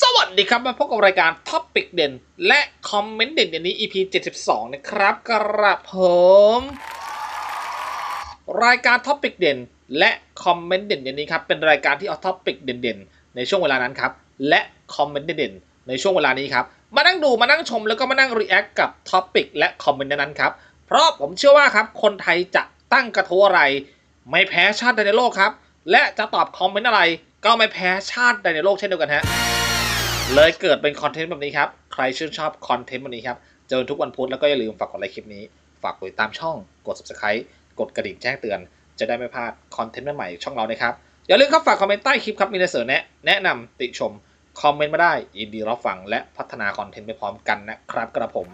สวัสดีครับ มาพบกับรายการท็อปิกเด่น และคอมเมนต์เด่นเดี๋ยวนี้ EP 72 นะครับกระผม รายการท็อปิกเด่น และคอมเมนต์เด่นเดี๋ยวนี้ครับ เป็นรายการที่เอาท็อปิกเด่นๆ ในช่วงเวลานั้นครับ และคอมเมนต์เด่นๆ ในช่วงเวลานี้ครับ มานั่งดูมานั่งชมแล้วก็มานั่งรีแอคกับท็อปิกและคอมเมนต์นั้นครับ เพราะผมเชื่อว่าครับ คนไทยจะตั้งกระทู้อะไร ไม่แพ้ชาติใดในโลกครับ และจะตอบคอมเมนต์อะไร ก็ไม่แพ้ชาติใดในโลกเช่นเดียวกันฮะ เลยเกิดเป็นคอนเทนต์แบบนี้ครับ ใครชื่นชอบคอนเทนต์แบบนี้ครับ เจอทุกวันพุธแล้วก็อย่าลืมฝากกดไลค์คลิปนี้ ฝากกดติดตามช่อง กด subscribe กดกระดิ่งแจ้งเตือน จะได้ไม่พลาดคอนเทนต์ใหม่ๆช่องเรานะครับ อย่าลืมครับฝากคอมเมนต์ใต้คลิปครับมีในเสนอแนะ แนะนำติชม คอมเมนต์มาได้ยินดีรับฟังและพัฒนาคอนเทนต์ไปพร้อมกันนะครับกระผม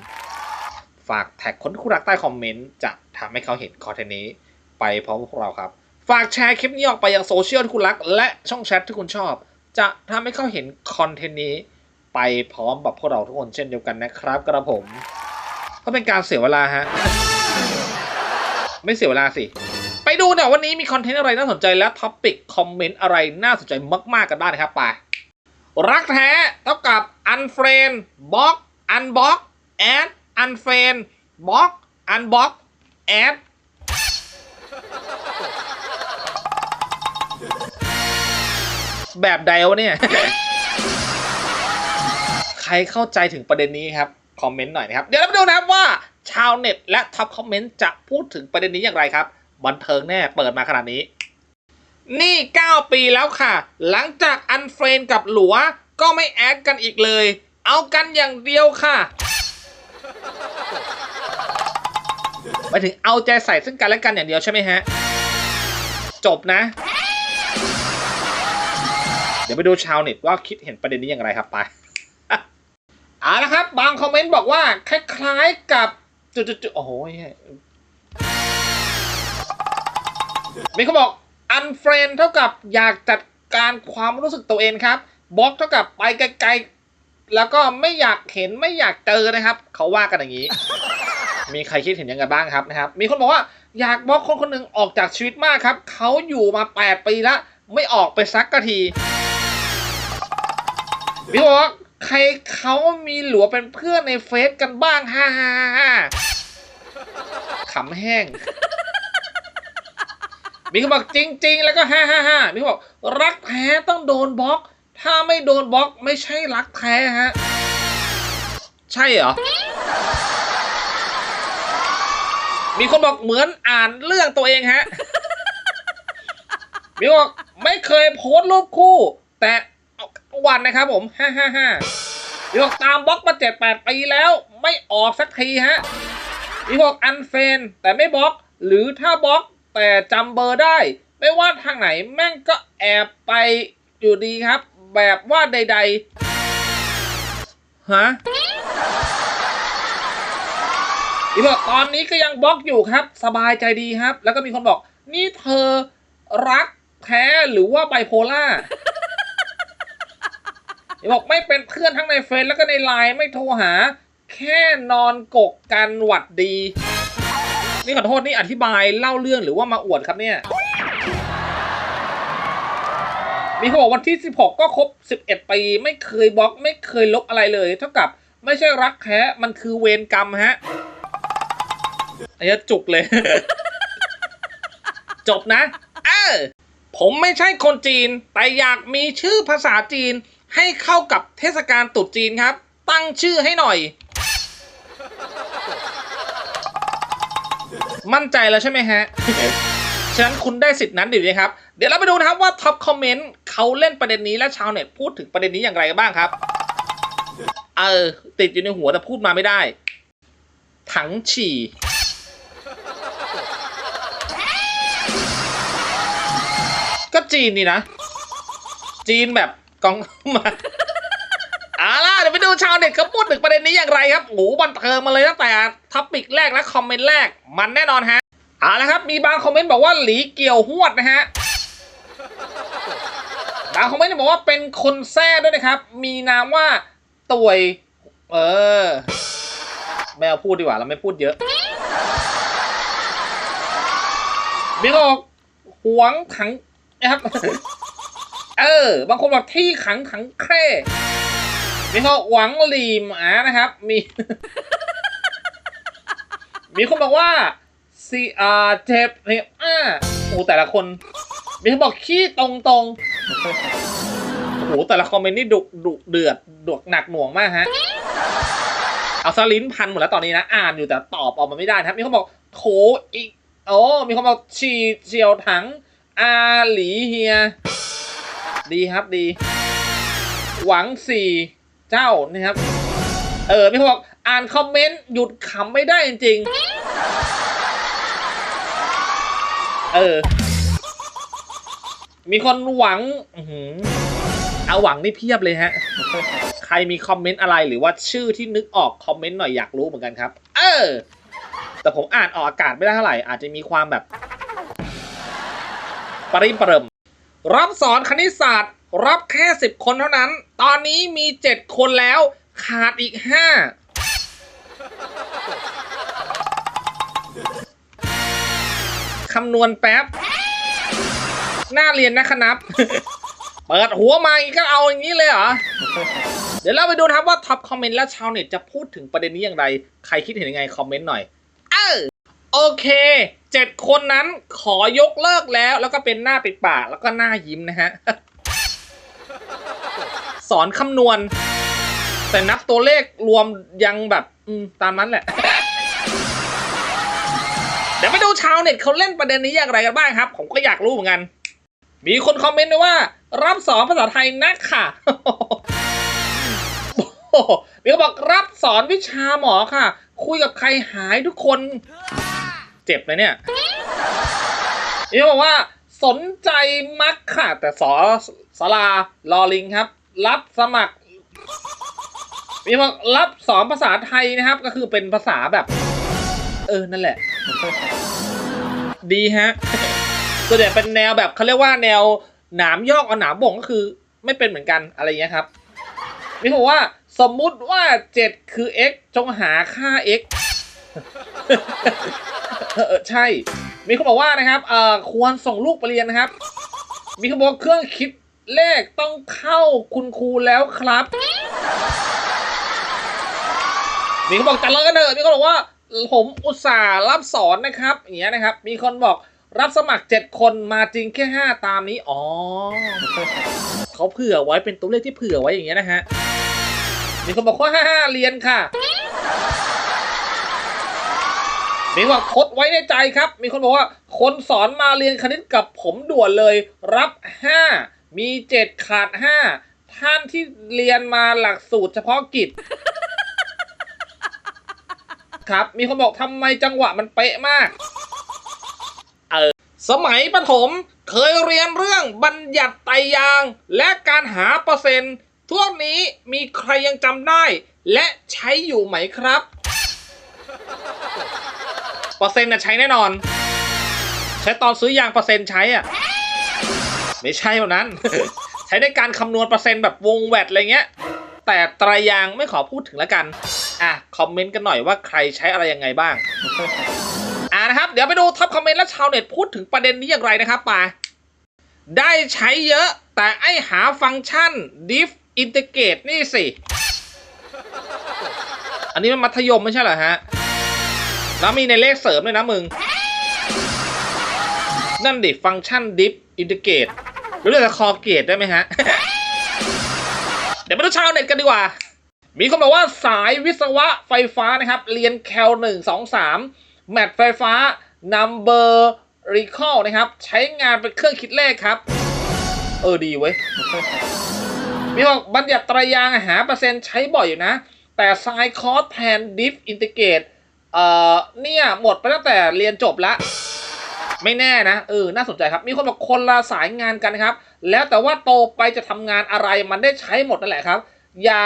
ฝากแท็กคนที่คุณรักใต้คอมเมนต์จะทำให้เขาเห็นคอนเทนต์นี้ ไปพร้อมพวกเราครับ ฝากแชร์คลิปนี้ออกไปยังโซเชียลที่คุณรัก และช่องแชทที่คุณชอบ จะทำให้เขาเห็นคอนเทนต์นี้ไปพร้อมกับพวกเราทุกคนเช่นเดียวกันนะครับกระผมเพราะเป็นการเสียเวลาฮะ ไม่เสียเวลาสิ ไปดูเนี่ยวันนี้มีคอนเทนต์อะไรน่าสนใจและท็อปิกคอมเมนต์อะไรน่าสนใจมาก ๆ กันบ้างนะครับไปรักแท้เท่ากับ unfriend บล็อก unblock add unfriend บล็อก unblock add แแบบใดวะเนี่ย ใครเข้าใจถึงประเด็นนี้ครับ คอมเมนต์หน่อยนะครับ เดี๋ยวเราไปดูนะครับว่าชาวเน็ตและท็อปคอมเมนต์จะพูดถึงประเด็นนี้อย่างไรครับ บันเทิงแน่เปิดมาขนาดนี้ นี่ 9 ปีแล้วค่ะ หลังจากอันเฟรนกับหลัวก็ไม่แอดกันอีกเลย เอากันอย่างเดียวค่ะหมายถึงเอาใจใส่ซึ่งกันและกันอย่างเดียวใช่ไหมฮะ จบนะ ดี๋ยวไปดูชาวเน็ตว่าคิดเห็นประเด็นนี้อย่างไรครับไปเอาละครับ บางคอมเมนต์บอกว่าคล้ายๆกับจุดๆโอ้โหเหี้ยมีเขาบอก unfriend เท่ากับอยากจัดการความรู้สึกตัวเองครับบล็อกเท่ากับไปไกลๆแล้วก็ไม่อยากเห็นไม่อยากเจอนะครับ เขาว่ากันอย่างนี้ มีใครคิดเห็นยังไงบ้างครับนะครับ มีคนบอกว่าอยากบล็อกคนคนหนึ่งออกจากชีวิตมากครับ เขาอยู่มา 8 ปีแล้วไม่ออกไปสักกะที พี่บอกว่าใครเขามีหลัวเป็นเพื่อนในเฟซกันบ้างฮ่าฮ่าฮ่าขำแห้งมีเขาบอกจริง ๆ แล้วก็ฮ่าฮ่าฮ่ามีเขาบอกรักแท้ต้องโดนบล็อก ถ้าไม่โดนบล็อกไม่ใช่รักแท้ฮะ ใช่เหรอ มีคนบอกเหมือนอ่านเรื่องตัวเองฮะมีคนบอกไม่เคยโพสต์รูปคู่ แต่ เอาวันนะครับผมฮ่าฮ่าฮ่ามีคนบอกตามบล็อกมาเจ็ดแปดปีแล้ว ไม่ออกสักทีฮะมีบอกอันเฟนแต่ไม่บล็อก หรือถ้าบล็อกแต่จำเบอร์ได้ ไม่ว่าทางไหนแม่งก็แอบไปอยู่ดีครับ แบบว่าใด ๆ ฮะอีบอกตอนนี้ก็ยังบล็อกอยู่ครับ สบายใจดีครับ แล้วก็มีคนบอก นี่เธอรักแท้หรือว่าไบโพล่า บอกไม่เป็นเพื่อนทั้งในเฟซแล้วก็ในไลน์ไม่โทรหา แค่นอนกกกันหวัดดี นี่ขอโทษนี่อธิบายเล่าเรื่องหรือว่ามาอวดครับเนี่ยมีเขาบอกวันที่ 16 ก็ครบ 11 ปี ไม่เคยบล็อกไม่เคยลบอะไรเลย เท่ากับไม่ใช่รักแท้มันคือเวรกรรมฮะไอ้จุกเลย จบนะ เออผมไม่ใช่คนจีน แต่อยากมีชื่อภาษาจีน ให้เข้ากับเทศกาลตรุษจีนครับ ตั้งชื่อให้หน่อย มั่นใจแล้วใช่ไหมฮะ ฉะนั้นคุณได้สิทธินั้นอยู่นะครับ เดี๋ยวเราไปดูนะครับว่าท็อปคอมเมนต์เขาเล่นประเด็นนี้และชาวเน็ตพูดถึงประเด็นนี้อย่างไรกันบ้างครับ เออ ติดอยู่ในหัวแต่พูดมาไม่ได้ ถังฉี่ก็จีนนี่นะ จีนแบบ กองมาเอาล่ะเดี๋ยวไปดูชาวเน็ตเขาพูดถึงประเด็นนี้อย่างไรครับโอ้บันเทิงมาเลยตั้งแต่ท็อปิกแรกและคอมเมนต์แรกมันแน่นอนฮะเอาละครับมีบางคอมเมนต์บอกว่าหลีเกี่ยวหวดนะฮะบางคอมเมนต์บอกว่าเป็นคนแซ่ด้วยนะครับ มีนามว่าตวย เออไม่เอาพูดดีกว่าเราไม่พูดเยอะมีคนบอกหวงขังนะครับ เออ บางคนบอกที่ขังขังแคร่มีเขาหวังหลีหมานะครับ มี มีคนบอกว่าซีอาเจ็บเนี่ยอ่าโอ้แต่ละคน มีคนบอกขี้ตรงตรงโอ้โหแต่ละคอมเมนต์นี่ดุดุเดือดดุหนักหน่วงมากฮะ เอาซะลิ้นพันหมดแล้วตอนนี้นะ อ่านอยู่แต่ตอบออกมาไม่ได้นะครับ มีคนบอกโถอีกโอ้มีคนบอกฉีเฉียวถังอาหลีเฮีย ดีครับดี หวังสี่เจ้านะครับ เออมีคนบอกอ่านคอมเมนต์หยุดขำไม่ได้จริงๆเออ มีคนหวังอือเอาหวังนี่เพียบเลยฮะ ใครมีคอมเมนต์อะไรหรือว่าชื่อที่นึกออกคอมเมนต์หน่อยอยากรู้เหมือนกันครับ เออ แต่ผมอ่านออกอากาศไม่ได้เท่าไหร่ อาจจะมีความแบบ ปริมปริม รับสอนคณิตศาสตร์ รับแค่สิบคนเท่านั้น ตอนนี้มีเจ็ดคนแล้ว ขาดอีกห้าคำนวณแป๊บน่าเรียนนะครับ เปิดหัวมาอีกก็เอาอย่างนี้เลยเหรอ เดี๋ยวเราไปดูครับว่าท็อปคอมเมนต์และชาวเน็ตจะพูดถึงประเด็นนี้อย่างไร ใครคิดเห็นยังไงคอมเมนต์หน่อย โอเคเจ็ดคนนั้นขอยกเลิกแล้ว แล้วก็เป็นหน้าปิดปากแล้วก็หน้ายิ้มนะฮะ สอนคำนวณ แต่นับตัวเลขรวมยังแบบตามนั้นแหละ เดี๋ยวไปดูชาวเน็ตเขาเล่นประเด็นนี้อย่างไรกันบ้างครับ ผมก็อยากรู้เหมือนกัน มีคนคอมเมนต์ด้วยว่า รับสอนภาษาไทยนักค่ะมีคนบอกรับสอนวิชาหมอค่ะ คุยกับใครหายทุกคน เจ็บเลยเนี่ยมีคนบอกว่าสนใจมักค่ะ แต่สอสลาลอลิงครับ รับสมัครมีบอกรับสอนภาษาไทยนะครับ ก็คือเป็นภาษาแบบ เออ นั่นแหละ ดีฮะส่วนใหญ่เป็นแนวแบบเขาเรียกว่าแนวหนามยอกเอาหนามบ่งก็คือ ไม่เป็นเหมือนกันอะไรอย่างเงี้ยครับมีบอกว่าสมมุติว่า 7 คือ x จงหาค่า x เออเออใช่ มีคนบอกว่านะครับเอ่อควรส่งลูกไปเรียนนะครับ มีคนบอกเครื่องคิดเลขต้องเข้าคุณครูแล้วครับ มีคนบอกจัดเลยกันเถอะมีคนบอกว่า ผมอุตส่าห์รับสอนนะครับอย่างเงี้ยนะครับ มีคนบอกรับสมัครเจ็ดคนมาจริงแค่ห้าตามนี้ อ๋อ เขาเผื่อไว้เป็นตัวเลขที่เผื่อไว้อย่างเงี้ยนะฮะ มีคนบอกว่าห้าเรียนค่ะ มีคนบอกคดไว้ในใจครับ มีคนบอกว่า คนสอนมาเรียนคณิตกับผมด่วนเลย รับห้ามีเจ็ดขาดห้าท่านที่เรียนมาหลักสูตรเฉพาะกิจ ครับ มีคนบอกทำไมจังหวะมันเป๊ะมาก เออ สมัยประถมเคยเรียนเรื่องบัญญัติไตรยาง และการหาเปอร์เซ็นต์ทั่วกนี้มีใครยังจำได้ และใช้อยู่ไหมครับ เปอร์เซ็นต์น่ะใช้แน่นอน ใช้ตอนซื้อยางเปอร์เซ็นต์ใช้อะ ไม่ใช่แบบนั้น ใช้ในการคำนวณเปอร์เซ็นต์แบบวงแวดอะไรเงี้ย แต่ตรายางไม่ขอพูดถึงแล้วกัน อะ คอมเมนต์กันหน่อยว่าใครใช้อะไรยังไงบ้าง อ่านะครับ เดี๋ยวไปดูท็อปคอมเมนต์และชาวเน็ตพูดถึงประเด็นนี้อย่างไรนะครับป่าได้ใช้เยอะ แต่ไอหาฟังก์ชัน diff integrate นี่สิ อันนี้มันมัธยมไม่ใช่เหรอฮะ แล้วมีในเลขเสริมด้วยนะมึง นั่นดิฟังก์ชัน diff integrate หรือเรียกคอเกตได้ไหมฮะ เดี๋ยวไปดูชาวเน็ตกันดีกว่า มีคนบอกว่าสายวิศวะไฟฟ้านะครับ เรียนแคลหนึ่งสองสามแมทไฟฟ้า number recall นะครับ ใช้งานเป็นเครื่องคิดเลขครับ เออดีเว้ย มีบอกบัญญัติตรยางหาเปอร์เซ็นต์ใช้บ่อยอยู่นะ แต่ไซคอร์สแทนดิฟอินทิเกต เอ่อเนี่ยหมดไปตั้งแต่เรียนจบละไม่แน่นะเออน่าสนใจครับ มีคนบอกคนละสายงานกันครับ แล้วแต่ว่าโตไปจะทำงานอะไรมันได้ใช้หมดนั่นแหละครับ อย่า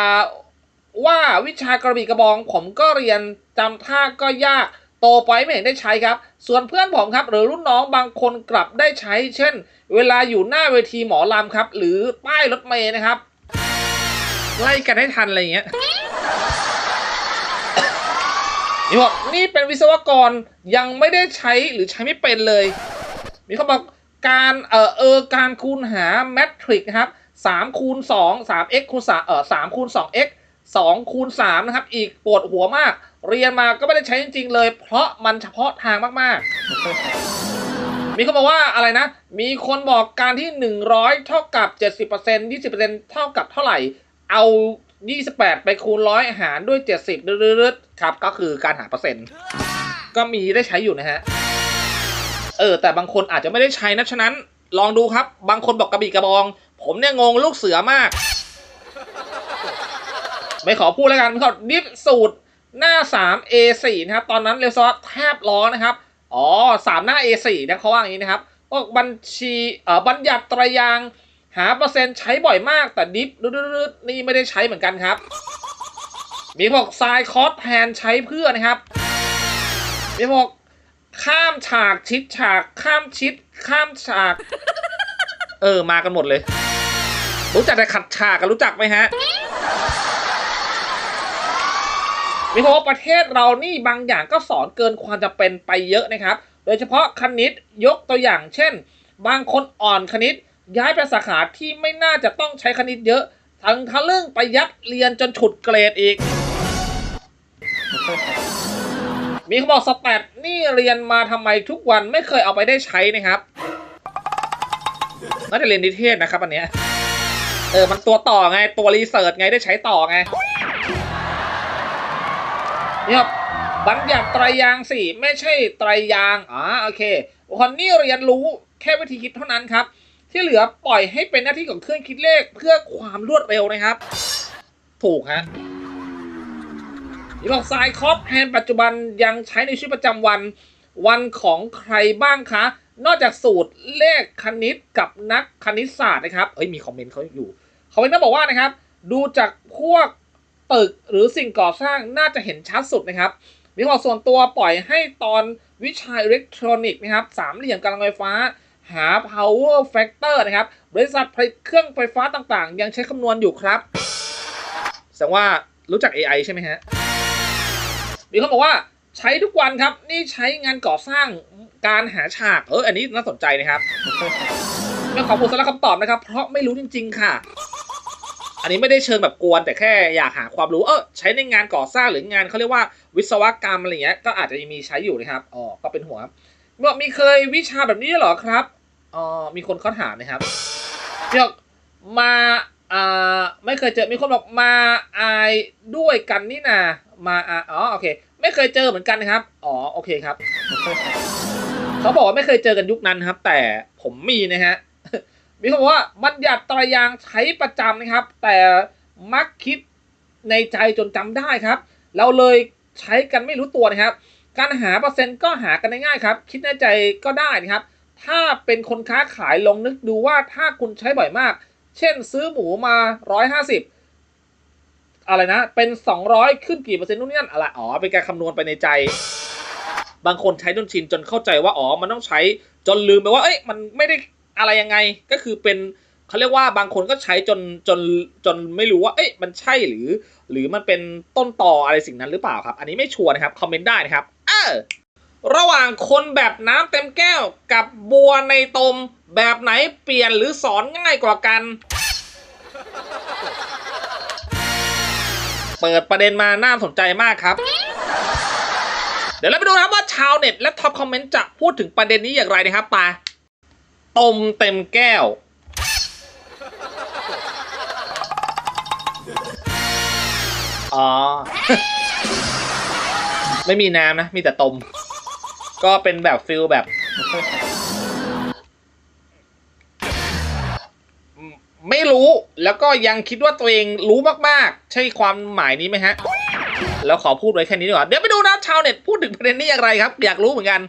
ว่าวิชากระบี่กระบอง ผมก็เรียนจำท่าก็ยากโตไปไม่เห็นได้ใช้ครับ ส่วนเพื่อนผมครับ หรือรุ่นน้องบางคนกลับได้ใช้ เช่น เวลาอยู่หน้าเวทีหมอลำครับ หรือป้ายรถเมย์นะครับไล่กันให้ทันอะไรเงี้ย นี่บอกนี่เป็นวิศวกรยังไม่ได้ใช้หรือใช้ไม่เป็นเลย มีเขาบอกการเออเออการคูณหาแมทริกนะครับ3คูณ2 3 x คูณ3เอ่อ3คูณ2 x 2คูณ3นะครับ อีกปวดหัวมาก เรียนมาก็ไม่ได้ใช้จริงๆเลย เพราะมันเฉพาะทางมากๆ มีคนบอกว่าอะไรนะ มีคนบอกการที่100เท่ากับ70% 20%เท่ากับเท่าไหร่ เอา 28ไปคูณร้อยหารด้วย70ดืดๆครับ ก็คือการหาเปอร์เซ็นต์ ก็มีได้ใช้อยู่นะฮะ เออ แต่บางคนอาจจะไม่ได้ใช้นะฉะนั้น ลองดูครับ บางคนบอกกระบี่กระบอง ผมเนี่ยงงลูกเสือมาก ไม่ขอพูดแล้วกันเขาดิฟสูตรหน้า 3 A4 นะครับ ตอนนั้นเรซอสแทบร้อนนะครับ อ๋อ 3 หน้า A4 นะเขาว่าอย่างนี้นะครับพวกบัญชีเอ่อบัญญัติตรายาง หาเปอร์เซ็นต์ใช้บ่อยมากแต่ดิฟดืดๆนี่ไม่ได้ใช้เหมือนกันครับ มีบอกทรายคอสแทนใช้เพื่อนะครับ มีบอกข้ามฉากชิดฉากข้ามชิด ข้ามฉาก เออมากันหมดเลย รู้จักแต่ขัดฉากกันรู้จักไหมฮะมีเพราะว่าประเทศเรานี่บางอย่างก็สอนเกินความจำเป็นไปเยอะนะครับ โดยเฉพาะคณิตยกตัวอย่างเช่น บางคนอ่อนคณิต ย้ายไปสาขาที่ไม่น่าจะต้องใช้คณิตเยอะ ทั้งทะลึ่งไปยัดเรียนจนฉุดเกรดอีก มีเขาบอกสแตทนี่เรียนมาทำไมทุกวันไม่เคยเอาไปได้ใช้นะครับน่าจะเรียนนิเทศนะครับอันเนี้ยเออ มันตัวต่อไงตัวรีเสิร์ชไงได้ใช้ต่อไงนี่ครับบัญญัติไตรยางสี่ไม่ใช่ไตรยาง อ๋อ โอเคคนนี้เรียนรู้แค่วิธีคิดเท่านั้นครับ ที่เหลือปล่อยให้เป็นหน้าที่ของเครื่องคิดเลขเพื่อความรวดเร็วนะครับ ถูกฮะนี่บอกสายคอปแทนปัจจุบันยังใช้ในชีวิตประจำวัน วันของใครบ้างคะ นอกจากสูตรเลขคณิตกับนักคณิตศาสตร์นะครับ เอ้ยมีคอมเมนต์เขาอยู่คอมเมนต์เขาบอกว่านะครับ ดูจากพวกตึกหรือสิ่งก่อสร้างน่าจะเห็นชัดสุดนะครับมีความส่วนตัวปล่อยให้ตอนวิชาอิเล็กทรอนิกส์นะครับสามเหลี่ยมกำลังไฟฟ้า หา power factor นะครับ บริษัทผลิตเครื่องไฟฟ้าต่างๆ ยังใช้คำนวณอยู่ครับ แสดงว่ารู้จัก AI ใช่ไหมฮะ มีคนบอกว่าใช้ทุกวันครับ นี่ใช้งานก่อสร้างการหาฉาก เออ อันนี้น่าสนใจนะครับไม่ขอบคุณสำหรับคำตอบนะครับ เพราะไม่รู้จริง ๆ ค่ะ อันนี้ไม่ได้เชิงแบบกวน แต่แค่อยากหาความรู้ เออใช้ในงานก่อสร้างหรืองานเขาเรียกว่าวิศวกรรมอะไรเงี้ย ก็อาจจะมีใช้อยู่นะครับ อ๋อ ก็เป็นหัว บอกมีเคยวิชาแบบนี้เหรอครับอ๋อมีคนเขาถามนะครับเดี๋ยวมาอ่าไม่เคยเจอมีคนบอกมาอายด้วยกันนี่นามาอาอ๋อโอเค ไม่เคยเจอเหมือนกันนะครับ อ๋อโอเคครับ เขาบอกว่าไม่เคยเจอกันยุคนั้นครับ แต่ผมมีนะฮะมีคนบอกว่าบัญญัติตรายางใช้ประจำนะครับ แต่มักคิดในใจจนจำได้ครับ เราเลยใช้กันไม่รู้ตัวนะครับ การหาเปอร์เซ็นต์ก็หากันได้ง่ายครับ คิดในใจก็ได้นะครับ ถ้าเป็นคนค้าขายลองนึกดูว่าถ้าคุณใช้บ่อยมาก เช่นซื้อหมูมา 150 อะไรนะ เป็น 200 ขึ้นกี่เปอร์เซ็นต์นู่นนี่นั่นอะไรอ๋อ เป็นการคำนวณไปในใจ บางคนใช้จนชินจนเข้าใจว่าอ๋อมันต้องใช้จนลืมไปว่า เอ้ยมันไม่ได้อะไรยังไงก็คือเป็นเขาเรียกว่าบางคนก็ใช้จนจนจนไม่รู้ว่า เอ้ยมันใช่หรือ หรือมันเป็นต้นต่ออะไรสิ่งนั้นหรือเปล่าครับ อันนี้ไม่ชัวร์นะครับคอมเมนต์ได้นะครับ ออระหว่างคนแบบน้ำเต็มแก้วกับบัวในตมแบบไหนเปลี่ยนหรือสอนง่ายกว่ากัน เปิดประเด็นมาน่าสนใจมากครับ เดี๋ยวเราไปดูนะครับว่าชาวเน็ตและท็อปคอมเมนต์จะพูดถึงประเด็นนี้อย่างไรนะครับปาตมเต็มแก้ว อ๋อ ไม่มีน้ำนะ มีแต่ตม ก็เป็นแบบฟิลแบบ ไม่รู้แล้วก็ยังคิดว่าตัวเองรู้มากๆ ใช่ความหมายนี้ไหมฮะ แล้วขอพูดไว้แค่นี้ดีกว่า เดี๋ยวไปดูนะชาวเน็ตพูดถึงประเด็นนี้อย่างไรครับ อยากรู้เหมือนกัน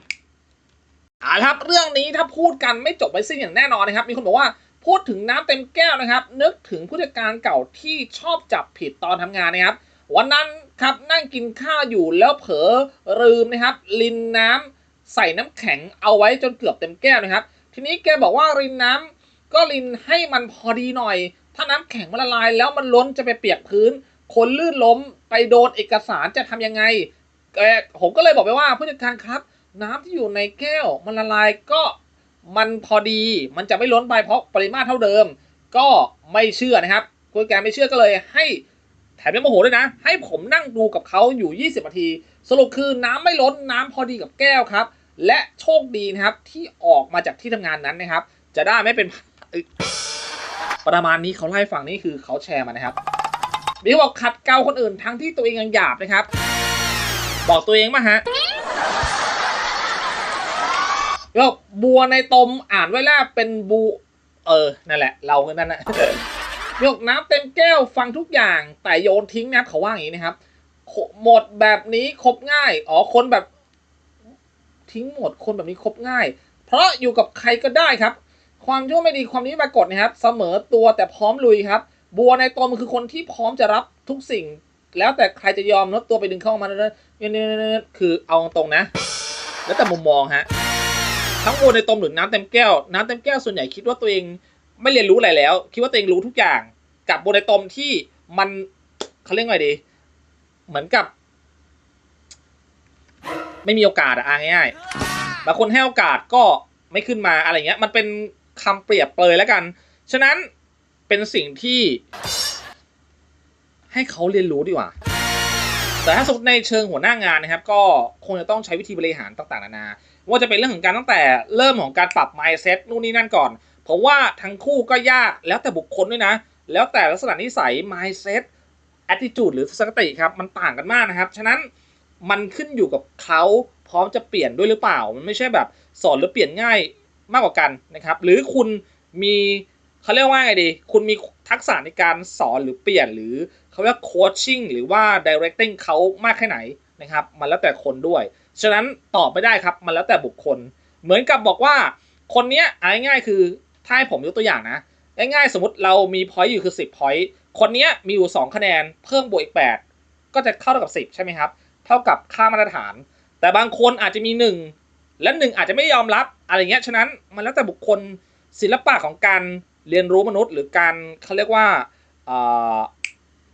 เอาครับเรื่องนี้ถ้าพูดกันไม่จบไปสิ้นอย่างแน่นอนนะครับ มีคนบอกว่าพูดถึงน้ำเต็มแก้วนะครับ นึกถึงผู้จัดการเก่าที่ชอบจับผิดตอนทำงานนะครับ วันนั้นครับนั่งกินข้าวอยู่แล้วเผลอลืมนะครับ ลินน้ำใส่น้ำแข็งเอาไว้จนเกือบเต็มแก้วนะครับ ทีนี้แกบอกว่ารินน้ำก็รินให้มันพอดีหน่อย ถ้าน้ำแข็งมันละลายแล้วมันล้นจะไปเปียกพื้น คนลื่นล้มไปโดนเอกสารจะทำยังไงแกผมก็เลยบอกไปว่าผู้จัดการครับ น้ำที่อยู่ในแก้วมันละลายก็มันพอดี มันจะไม่ล้นไปเพราะปริมาตรเท่าเดิม ก็ไม่เชื่อนะครับคุณแกไม่เชื่อก็เลยให้ มยังโมโหด้วยนะ ให้ผมนั่งดูกับเขาอยู่ 20 นาที สรุปคือน้ำไม่ล้นน้ำพอดีกับแก้วครับ และโชคดีนะครับที่ออกมาจากที่ทำงานนั้นนะครับ จะได้ไม่เป็นประมาณนี้เขาไล่าให้ฟังนี่คือเขาแชร์มานะครับมีเขาบอกขัดเกลาคนอื่นทั้งที่ตัวเองยังหยาบนะครับ บอกตัวเองมาฮะแล้วบัวในตมอ่านไว้แล้วเป็นบู เออ นั่นแหละ เราก็นั่นนะ ยกน้ำเต็มแก้วฟังทุกอย่างแต่โยนทิ้งนะเขาว่าอย่างนี้นะครับหมดแบบนี้ครบง่ายอ๋อคนแบบ ทิ้งหมดคนแบบนี้ครบง่าย เพราะอยู่กับใครก็ได้ครับ ความชั่วไม่ดีความนี้ปรากฏนะครับ เสมอตัวแต่พร้อมลุยครับ บัวในตนมันคือคนที่พร้อมจะรับทุกสิ่ง แล้วแต่ใครจะยอมลดตัวไปดึงเข้ามาเนั้นเนี่ยคือเอาตรงนะ แล้วแต่มุมมองฮะทั้งบัวในตมหรือน้ำเต็มแก้ว น้ำเต็มแก้วส่วนใหญ่คิดว่าตัวเอง ไม่เรียนรู้อะไรแล้ว คิดว่าตัวเองรู้ทุกอย่าง กับโบัวในตมที่มันเขาเรียกไงดี เหมือนกับ ไม่มีโอกาสอะง่ายๆบางคนให้โอกาสก็ไม่ขึ้นมาอะไรเงี้ย มันเป็นคำเปรียบเปรยแล้วกัน ฉะนั้นเป็นสิ่งที่ ให้เขาเรียนรู้ดีกว่า แต่ถ้าสมมติในเชิงหัวหน้างานนะครับ ก็คงจะต้องใช้วิธีบริหารต่างๆนานา ว่าจะเป็นเรื่องของการตั้งแต่เริ่มของการปรับ mindset นู่นนี่นั่นก่อน ผมว่าทั้งคู่ก็ยากแล้วแต่บุคคลด้วยนะ แล้วแต่ลักษณะนิสัย mindset attitude หรือทัศนคติครับมันต่างกันมากนะครับ ฉะนั้นมันขึ้นอยู่กับเขาพร้อมจะเปลี่ยนด้วยหรือเปล่า มันไม่ใช่แบบสอนหรือเปลี่ยนง่ายมากกว่ากันนะครับ หรือคุณมีเขาเรียกว่าไงดี คุณมีทักษะในการสอนหรือเปลี่ยนหรือเขาเรียก coaching หรือว่า directing เขามากแค่ไหนนะครับ มันแล้วแต่คนด้วย ฉะนั้นตอบไม่ได้ครับ มันแล้วแต่บุคคล เหมือนกับบอกว่าคนเนี้ยเอาง่ายๆคือ ถ้าให้ผมยกตัวอย่างนะง่ายๆสมมติเรามี point อยู่คือ 10 point คนนี้มีอยู่ 2 คะแนน เพิ่มบวกอีก 8 ก็จะเท่ากับ 10 ใช่ไหมครับ เท่ากับค่ามาตรฐาน แต่บางคนอาจจะมี 1 และ 1 อาจจะไม่ยอมรับอะไรเงี้ยฉะนั้นมันแล้วแต่บุคคลศิลปะของการเรียนรู้มนุษย์ หรือการเขาเรียกว่า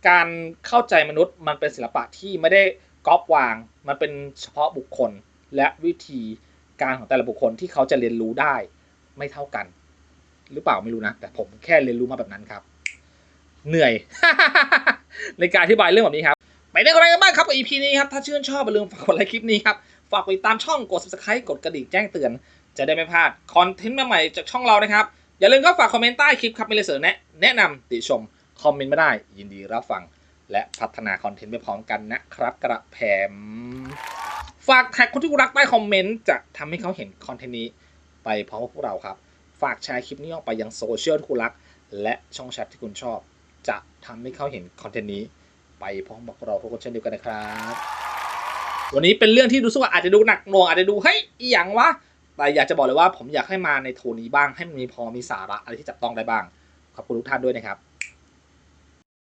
การเข้าใจมนุษย์มันเป็นศิลปะที่ไม่ได้ก๊อปวาง มันเป็นเฉพาะบุคคลและวิธีการของแต่ละบุคคลที่เขาจะเรียนรู้ได้ไม่เท่ากัน หรือเปล่าไม่รู้นะ แต่ผมแค่เรียนรู้มาแบบนั้นครับ เหนื่อย ในการอธิบายเรื่องแบบนี้ครับ ไปได้อะไรกันบ้างครับกับ EP นี้ครับ ถ้าชื่นชอบอย่าลืมฝากกดไลค์คลิปนี้ครับ ฝากกดติดตามช่องกด subscribe กดกระดิ่งแจ้งเตือน จะได้ไม่พลาดคอนเทนต์ใหม่ๆจากช่องเรานะครับ อย่าลืมก็ฝากคอมเมนต์ใต้คลิปครับมีอะไรเสนอแนะแนะนำติชมคอมเมนต์มาได้ ยินดีรับฟังและพัฒนาคอนเทนต์ไปพร้อมกันนะครับกระแผมฝากแท็กคนที่รักใต้คอมเมนต์จะทำให้เขาเห็นคอนเทนต์นี้ไปพร้อมกับพวกเราครับ ฝากแชร์คลิปนี้ออกไปยังโซเชียลที่คุณรัก และช่องแชทที่คุณชอบ จะทำให้เขาเห็นคอนเทนต์นี้ ไปพร้อมกับเราทุกคนเช่นเดียวกันนะครับ วันนี้เป็นเรื่องที่รู้สึกว่าอาจจะดูหนักหน่วงอาจจะดูเฮ้ยอีหยังวะแต่อยากจะบอกเลยว่าผมอยากให้มาในโทนนี้บ้างให้มันมีพอมีสาระอะไรที่จับต้องได้บ้างขอบคุณทุกท่านด้วยนะครับ